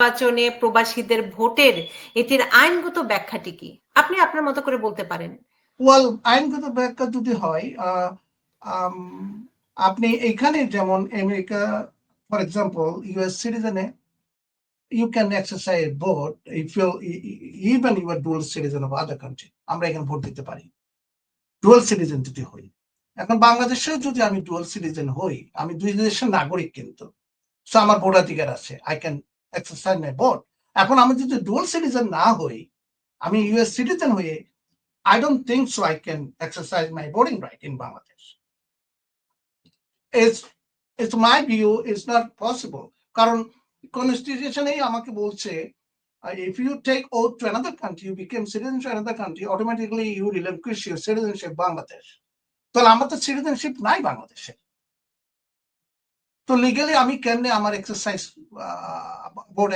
নির্বাচনে প্রবাসীদের ভোটের এটির আইনগত ব্যাখ্যাটি কি? আপনি আপনার মতো করে বলতে পারেন। ওয়াল আইনগত ব্যাখ্যা যদি হয় আপনি এখানে যেমন America for example US সিটিজেনে you can exercise vote if you even you are dual citizen of other country আমরা এখানে ভোট দিতে পারি। ডুয়াল সিটিজেন যদি হই, এখন বাংলাদেশেও যদি আমি ডুয়াল সিটিজেন হই, আমি দুই দেশের নাগরিক কিন্তু সো আমার ভোটাধিকার আছে I can exercise my vote এখন আমি যদি ডুয়াল সিটিজেন না হই আমি ইউএস সিটিজেন হয়ে I don't think so. I can exercise my voting right in Bangladesh. It's, it's my view, it's not possible. কারণ কনস্টিটিউশনেই আমাকে বলছে uh, if you take oath to another country, you become citizen to another country, automatically you relinquish your citizenship Bangladesh. তাহলে আমার তো citizenship নাই বাংলাদেশে তো লিগালি আমি কেমনে আমার এক্সারসাইজ ভোট